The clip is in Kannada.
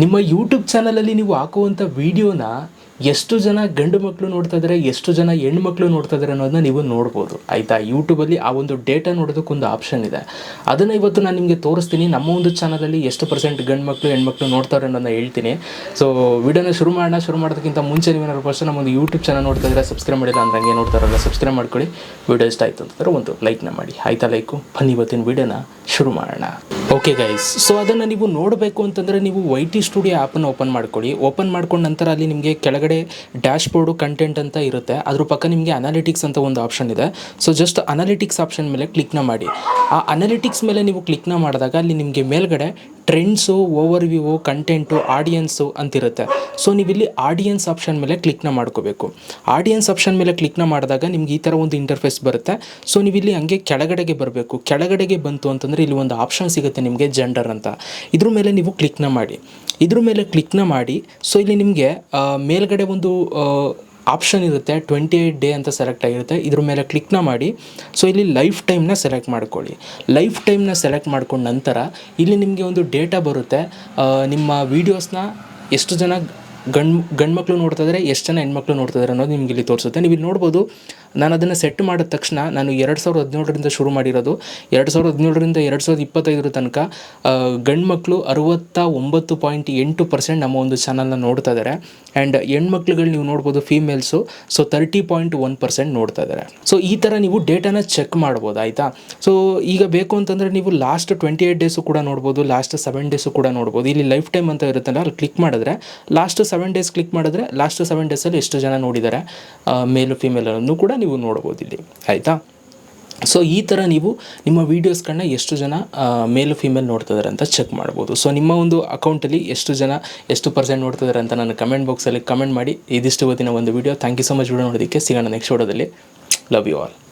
ನಿಮ್ಮ ಯೂಟ್ಯೂಬ್ ಚಾನಲಲ್ಲಿ ನೀವು ಹಾಕುವಂಥ ವಿಡಿಯೋನ ಎಷ್ಟು ಜನ ಗಂಡು ಮಕ್ಕಳು ನೋಡ್ತಾ ಇದ್ದಾರೆ ಎಷ್ಟು ಜನ ಹೆಣ್ಮಕ್ಳು ನೋಡ್ತಾ ಇದ್ದಾರೆ ಅನ್ನೋದನ್ನ ನೀವು ನೋಡ್ಬೋದು. ಆಯಿತಾ? ಯೂಟ್ಯೂಬಲ್ಲಿ ಆ ಒಂದು ಡೇಟಾ ನೋಡೋದಕ್ಕೊಂದು ಆಪ್ಷನ್ ಇದೆ. ಅದನ್ನು ಇವತ್ತು ನಾನು ನಿಮಗೆ ತೋರಿಸ್ತೀನಿ. ನಮ್ಮ ಒಂದು ಚಾನಲಲ್ಲಿ ಎಷ್ಟು ಪರ್ಸೆಂಟ್ ಗಂಡು ಮಕ್ಕಳು ಹೆಣ್ಮಕ್ಳು ನೋಡ್ತಾರೆ ಅನ್ನೋದನ್ನ ಹೇಳ್ತೀನಿ. ಸೊ ವಿಡಿಯೋನ ಶುರು ಮಾಡೋಣ. ಶುರು ಮಾಡೋದಕ್ಕಿಂತ ಮುಂಚೆ ನೀವೇನಾದ್ರು ಫಸ್ಟ್ ನಮ್ಮ ಒಂದು ಯೂಟ್ಯೂಬ್ ಚಾನಲ್ ನೋಡ್ತಾ ಇದ್ರೆ ಸಬ್ಸ್ಕ್ರೈಬ್ ಮಾಡಿಲ್ಲ ಅಂದ್ರೆ ಹಂಗೆ ನೋಡ್ತಾರಲ್ಲ ಸಬ್ಸ್ಕ್ರೈಬ್ ಮಾಡ್ಕೊಳ್ಳಿ. ವಿಡಿಯೋ ಇಷ್ಟ ಆಯ್ತು ಅಂತಂದ್ರೆ ಒಂದು ಲೈಕ್ನ ಮಾಡಿ. ಆಯ್ತಾ ಲೈಕು ಬನ್ನಿ ಇವತ್ತಿನ ವಿಡಿಯೋನ ಶುರು ಮಾಡೋಣ. ಓಕೆ ಗೈಸ್ ಸೊ ಅದನ್ನು ನೀವು ನೋಡಬೇಕು ಅಂತಂದರೆ ನೀವು ವೈ ಟಿ ಸ್ಟುಡಿಯೋ ಆ್ಯಪನ್ನು ಓಪನ್ ಮಾಡ್ಕೊಳ್ಳಿ. ಓಪನ್ ಮಾಡ್ಕೊಂಡ ನಂತರ ಅಲ್ಲಿ ನಿಮಗೆ ಕೆಳಗಡೆ ಡ್ಯಾಶ್ ಬೋರ್ಡು ಕಂಟೆಂಟ್ ಅಂತ ಇರುತ್ತೆ. ಅದ್ರ ಪಕ್ಕ ನಿಮಗೆ ಅನಾಲಿಟಿಕ್ಸ್ ಅಂತ ಒಂದು ಆಪ್ಷನ್ ಇದೆ. ಸೊ ಜಸ್ಟ್ ಅನಾಲಿಟಿಕ್ಸ್ ಆಪ್ಷನ್ ಮೇಲೆ ಕ್ಲಿಕ್ನ ಮಾಡಿ. ಆ ಅನಾಲಿಟಿಕ್ಸ್ ಮೇಲೆ ನೀವು ಕ್ಲಿಕ್ನ ಮಾಡಿದಾಗ ಅಲ್ಲಿ ನಿಮಗೆ ಮೇಲ್ಗಡೆ trends overview content audience ಅಂತಿರುತ್ತೆ ಸೊ ನೀವಿಲ್ಲಿ ಆಡಿಯನ್ಸ್ ಆಪ್ಷನ್ ಮೇಲೆ ಕ್ಲಿಕ್ನ ಮಾಡ್ಕೋಬೇಕು. ಆಡಿಯನ್ಸ್ ಆಪ್ಷನ್ ಮೇಲೆ ಕ್ಲಿಕ್ನ ಮಾಡಿದಾಗ ನಿಮ್ಗೆ ಈ ಥರ ಒಂದು ಇಂಟರ್ಫೇಸ್ ಬರುತ್ತೆ. ಸೊ ನೀವಿಲ್ಲಿ ಹಂಗೆ ಕೆಳಗಡೆಗೆ ಬರಬೇಕು. ಕೆಳಗಡೆಗೆ ಬಂತು ಅಂತಂದರೆ ಇಲ್ಲಿ ಒಂದು ಆಪ್ಷನ್ ಸಿಗುತ್ತೆ ನಿಮಗೆ ಜೆಂಡರ್ ಅಂತ. ಇದ್ರ ಮೇಲೆ ನೀವು ಕ್ಲಿಕ್ನ ಮಾಡಿ. ಇದ್ರ ಮೇಲೆ ಕ್ಲಿಕ್ನ ಮಾಡಿ ಸೊ ಇಲ್ಲಿ ನಿಮಗೆ ಮೇಲ್ಗಡೆ ಒಂದು ಆಪ್ಷನ್ ಇರುತ್ತೆ ಟ್ವೆಂಟಿ ಏಯ್ಟ್ ಡೇ ಅಂತ ಸೆಲೆಕ್ಟ್ ಆಗಿರುತ್ತೆ. ಇದ್ರ ಮೇಲೆ ಕ್ಲಿಕ್ನ ಮಾಡಿ ಸೊ ಇಲ್ಲಿ ಲೈಫ್ ಟೈಮ್ನ ಸೆಲೆಕ್ಟ್ ಮಾಡ್ಕೊಳ್ಳಿ. ಲೈಫ್ ಟೈಮ್ನ ಸೆಲೆಕ್ಟ್ ಮಾಡ್ಕೊಂಡ ನಂತರ, ಇಲ್ಲಿ ನಿಮಗೆ ಒಂದು ಡೇಟಾ ಬರುತ್ತೆ. ನಿಮ್ಮ ವೀಡಿಯೋಸ್ನ ಎಷ್ಟು ಜನ ಗಂಡು ಗಂಡು ಮಕ್ಕಳು ನೋಡ್ತಾ ಇದ್ದಾರೆ ಎಷ್ಟು ಜನ ಹೆಣ್ಮಕ್ಳು ನೋಡ್ತಾ ಇದ್ದಾರೆ ಅನ್ನೋದು ನಿಮ್ಗೆ ಇಲ್ಲಿ ತೋರಿಸುತ್ತೆ. ನೀವು ಇಲ್ಲಿ ನೋಡ್ಬೋದು, ನಾನು ಅದನ್ನು ಸೆಟ್ ಮಾಡಿದ ತಕ್ಷಣ ನಾನು ಎರಡು ಸಾವಿರದ ಹದಿನೇಳರಿಂದ ಶುರು ಮಾಡಿರೋದು. ಎರಡು ಸಾವಿರದ ಹದಿನೇಳರಿಂದ ಎರಡು ಸಾವಿರದ ಇಪ್ಪತ್ತೈದರ ತನಕ ಗಂಡು ಮಕ್ಕಳು ಅರವತ್ತ ಒಂಬತ್ತು ಪಾಯಿಂಟ್ ಎಂಟು ಪರ್ಸೆಂಟ್ ನಮ್ಮ ಒಂದು ಚಾನಲ್ನ ನೋಡ್ತಾ ಇದ್ದಾರೆ ಆ್ಯಂಡ್ ಹೆಣ್ಮಕ್ಳುಗಳು ನೀವು ನೋಡ್ಬೋದು females so thirty point one percent ನೋಡ್ತಾ ಇದ್ದಾರೆ ಸೊ ಈ ಥರ ನೀವು ಡೇಟಾನ ಚೆಕ್ ಮಾಡ್ಬೋದು, ಆಯಿತಾ? ಸೊ ಈಗ ಬೇಕು ಅಂತಂದರೆ ನೀವು ಲಾಸ್ಟ್ ಟ್ವೆಂಟಿ ಏಯ್ಟ್ ಡೇಸು ಕೂಡ ನೋಡ್ಬೋದು ಲಾಸ್ಟ್ ಸೆವೆನ್ ಡೇಸು ಕೂಡ ನೋಡ್ಬೋದು. ಇಲ್ಲಿ ಲೈಫ್ ಟೈಮ್ ಅಂತ ಇರುತ್ತಲ್ಲ, ಅಲ್ಲಿ ಕ್ಲಿಕ್ ಮಾಡಿದ್ರೆ ಲಾಸ್ಟ್ ಸೆವೆನ್ ಡೇಸ್ ಕ್ಲಿಕ್ ಮಾಡಿದ್ರೆ ಲಾಸ್ಟ್ ಸೆವೆನ್ ಡೇಸಲ್ಲಿ ಎಷ್ಟು ಜನ ನೋಡಿದ್ದಾರೆ ಮೇಲು ಫೀಮೇಲ್ ಅನ್ನು ಕೂಡ ನೀವು ನೋಡ್ಬೋದು ಇಲ್ಲಿ. ಆಯಿತಾ? ಸೊ ಈ ಥರ ನೀವು ನಿಮ್ಮ ವೀಡಿಯೋಸ್ಗಳನ್ನ ಎಷ್ಟು ಜನ ಮೇಲು ಫಿಮೇಲ್ ನೋಡ್ತಿದ್ದಾರೆ ಅಂತ ಚೆಕ್ ಮಾಡ್ಬೋದು ಸೊ ನಿಮ್ಮ ಒಂದು ಅಕೌಂಟಲ್ಲಿ ಎಷ್ಟು ಜನ, ಎಷ್ಟು ಪರ್ಸೆಂಟ್ ನೋಡ್ತಿದ್ದಾರೆ ಅಂತ ನಾನು ಕಮೆಂಟ್ ಬಾಕ್ಸಲ್ಲಿ ಕಮೆಂಟ್ ಮಾಡಿ. ಇದಿಷ್ಟು ಇವತ್ತಿನ ಒಂದು video thank you so much video ನೋಡೋದಕ್ಕೆ ಸಿಗೋಣ ನೆಕ್ಸ್ಟ್ ವಿಡಿಯೋದಲ್ಲಿ ಲವ್ ಯು ಆಲ್